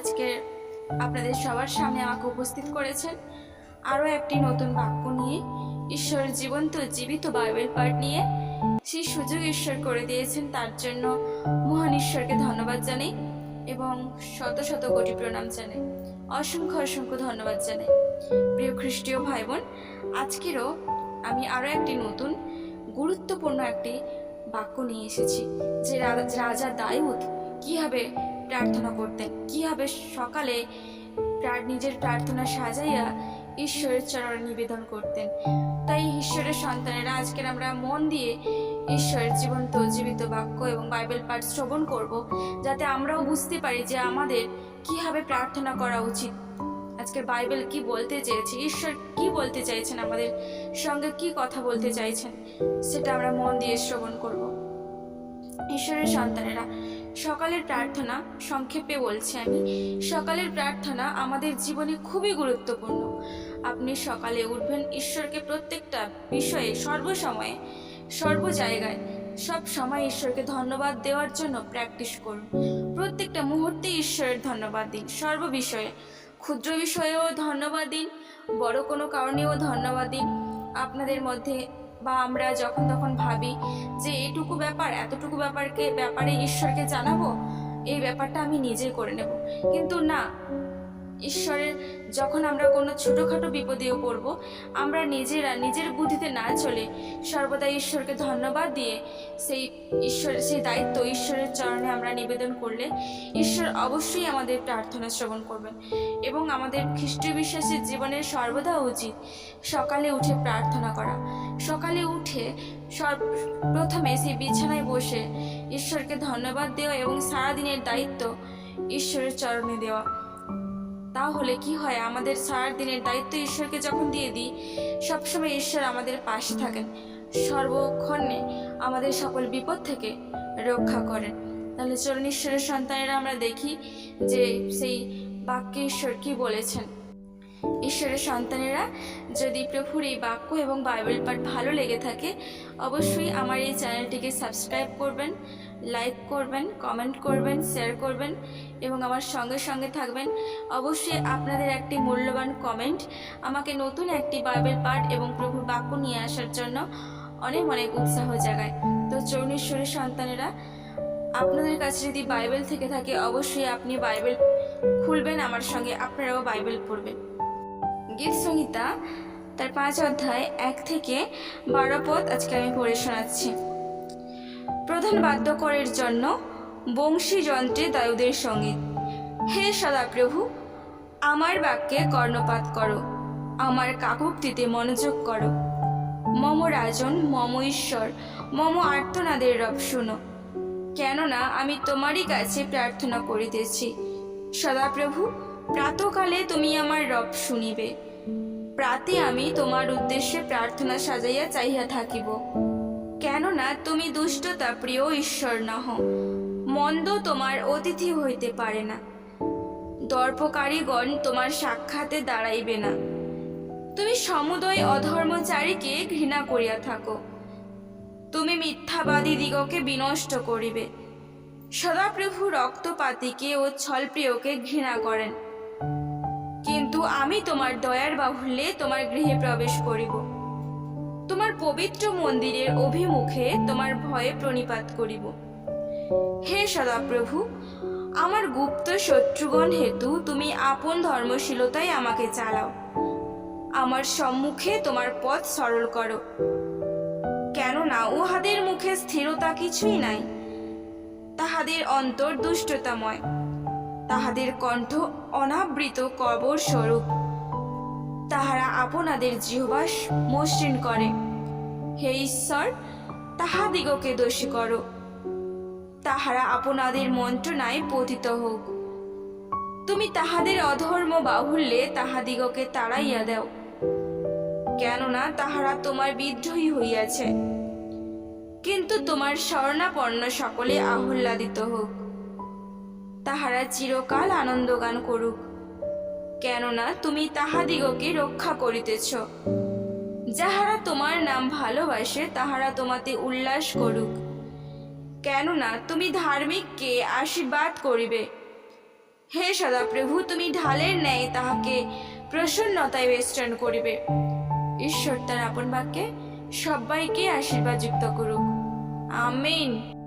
আজকে আপনাদের সবার সামনে আমাকে উপস্থিত করেছেন আরও একটি নতুন বাক্য নিয়ে ঈশ্বরের জীবন্ত, জীবিত বাইবেল পাঠ নিয়ে। সেই সুযোগ ঈশ্বর করে দিয়েছেন, তার জন্য মহান ঈশ্বরকে ধন্যবাদ জানাই এবং শত শত কোটি প্রণাম জানাই। অসংখ্য অসংখ্য ধন্যবাদ জানাই। প্রিয় খ্রিস্টীয় ভাই বোন আজকেরও আমি আরও একটি নতুন, গুরুত্বপূর্ণ একটি বাক্য নিয়ে এসেছি, যে রাজা দায়ুদ কীভাবে প্রার্থনা করতেন। কীভাবে সকালে? নিজের প্রার্থনা সাজাইয়া ঈশ্বরের চরণে নিবেদন করতেন। তাই ঈশ্বরের সন্তানেরা, আজকের আমরা মন দিয়ে ঈশ্বরের জীবন্ত, জীবিত বাক্য এবং বাইবেল পাঠ শ্রবণ করব, যাতে আমরাও বুঝতে পারি যে আমাদের কীভাবে প্রার্থনা করা উচিত। আজকে বাইবেল কি বলতে চেয়েছে? ঈশ্বর কি বলতে চাইছেন আমাদের? সঙ্গে কি কথা বলতে চাইছেন? সেটা আমরা মন দিয়ে শ্রবণ করব। ঈশ্বরের সন্তানেরা। সকালের প্রার্থনা সংক্ষেপে বলছি আমি। সকালের প্রার্থনা আমাদের জীবনে খুবই গুরুত্বপূর্ণ। আপনি সকালে উঠবেন ঈশ্বরকে প্রত্যেকটা বিষয়ে সর্বসময়ে, সর্ব জায়গায়, সব সময় ঈশ্বরকে ধন্যবাদ দেওয়ার জন্য প্র্যাকটিস করুন। প্রত্যেকটা মুহূর্তে ঈশ্বরের ধন্যবাদ দিন। সর্ব বিষয়ে, ক্ষুদ্র বিষয়েও ধন্যবাদ দিন, বড় কোনো কারণেও ধন্যবাদ দিন। আপনাদের মধ্যে বা আমরা যখন তখন ভাবি যে এটুকু ব্যাপার, এতটুকু ব্যাপারকে, ব্যাপারে ঈশ্বরকে জানাব, এই ব্যাপারটা আমি নিজে করে নেব। কিন্তু না ঈশ্বরের, যখন আমরা কোনো ছোটোখাটো বিপদেও পড়ব, আমরা নিজেরা, নিজের বুদ্ধিতে না চলে সর্বদা ঈশ্বরকে ধন্যবাদ দিয়ে সেই ঈশ্বর, সেই দায়িত্ব ঈশ্বরের চরণে আমরা নিবেদন করলে ঈশ্বর অবশ্যই আমাদের প্রার্থনা শ্রবণ করবেন এবং আমাদের খ্রিস্টীয় বিশ্বাসের জীবনের সর্বদা উচিত সকালে উঠে প্রার্থনা করা। সকালে উঠে সব প্রথমে সেই বিছানায় বসে ঈশ্বরকে ধন্যবাদ দেওয়া এবং সারাদিনের দায়িত্ব ঈশ্বরের চরণে দেওয়া। তাহলে কি হয়? আমাদের সারা দিনের দায়িত্ব ঈশ্বরকে যখন দিয়ে দিই, সবসময় ঈশ্বর আমাদের পাশে থাকেন। সর্বক্ষণে আমাদের সকল বিপদ থেকে রক্ষা করেন। তাহলে চরণ ঈশ্বরের সন্তানেরা আমরা দেখি যে সেই বাক্যে ঈশ্বর কি বলেছেন। ঈশ্বরের সন্তানেরা, যদি প্রভুর এই বাক্য এবং বাইবেল পাঠ ভালো লেগে থাকে, অবশ্যই আমার এই চ্যানেলটিকে সাবস্ক্রাইব করবেন, লাইক করবেন, কমেন্ট করবেন, শেয়ার করবেন। এবং আমার সঙ্গে সঙ্গে থাকবেন। অবশ্যই আপনাদের একটি মূল্যবান কমেন্ট আমাকে নতুন একটি বাইবেল পাঠ এবং প্রভুর বাক্য নিয়ে আসার জন্য অনেক অনেক উৎসাহ জাগায়। তো চৌনেশ্বরের সন্তানেরা, আপনাদের কাছে যদি বাইবেল থেকে থাকে, অবশ্যই আপনি বাইবেল খুলবেন, আমার সঙ্গে আপনারাও বাইবেল পড়বেন। গীত সংহিতা, তার পাঁচ অধ্যায় এক থেকে বারো পদ আজকে আমি পড়ে শোনাচ্ছি। প্রধান বাদ্যকরের জন্য বংশী যন্ত্রে দায়ুদের সংগীত হে সদাপ্রভু আমার বাক্যে কর্ণপাত করো, আমার কাকুক্তিতে মনোযোগ করো। মম রাজন, মম ঈশ্বর, মম আর্তনাদের রব শুনো। কেননা আমি তোমারই কাছে প্রার্থনা করিতেছি। সদাপ্রভু প্রাতকালে তুমি আমার রব শুনিবে। প্রাতে আমি তোমার উদ্দেশ্যে প্রার্থনা সাজাইয়া চাইয়া থাকিব। কেননা তুমি দুষ্টতা প্রিয় ঈশ্বর নহ। মন্দ তোমার অতিথি হইতে পারে না। দর্পকারীগণ তোমার সাক্ষাতে দাঁড়াইবে না। তুমি সমুদয় অধর্মচারীকে ঘৃণা করিয়া থাকো। তুমি মিথ্যাবাদী দিগকে বিনষ্ট করিবে। সদাপ্রভু রক্তপাতিকে ও ছলপ্রিয়কে ঘৃণা করেন। কিন্তু আমি তোমার দয়ার বাহুল্যে তোমার গৃহে প্রবেশ করিব। তোমার পবিত্র মন্দিরের অভিমুখে তোমার ভয়ে প্রণিপাত করিব। হে সদাপ্রভু, আমার গুপ্ত শত্রুগণ হেতু তুমি আপন ধর্মশীলতায় আমাকে চালাও। আমার সম্মুখে তোমার পথ সরল করো। কেননা উহাদের মুখে স্থিরতা কিছুই নাই। তাহাদের অন্তর দুষ্টতাময়। তাহাদের কণ্ঠ অনাবৃত কবর স্বরূপ। তাহারা আপনাদের জিহবাস মসৃণ করে। হে ঈশ্বর, তাহাদিগকে দোষী করো। তাহারা আপনাদের মন্ত্রণায় পতিত হোক। তুমি তাহাদের অধর্ম বাহুল্যে তাহাদিগকে তাড়াইয়া দাও। কেননা তাহারা তোমার বিদ্রোহী হইয়াছে। কিন্তু তোমার স্বর্ণাপন্ন সকলে আহ্লাদিত হোক। তাহারা চিরকাল আনন্দগান করুক। কেননা তুমি তাহাদিগকে রক্ষা করিতেছ। যাহারা তোমার নাম ভালোবাসে, তাহারা তোমাতে উল্লাস করুক। কেননা তুমি ধার্মিককে আশীর্বাদ করিবে? হে সদাপ্রভু, তুমি ঢালের ন্যায় তাহাকে প্রসন্নতায় বেষ্টন করিবে। ঈশ্বর তার আপন বাক্যে সবাইকে আশীর্বাদ যুক্ত করুক। আমিন।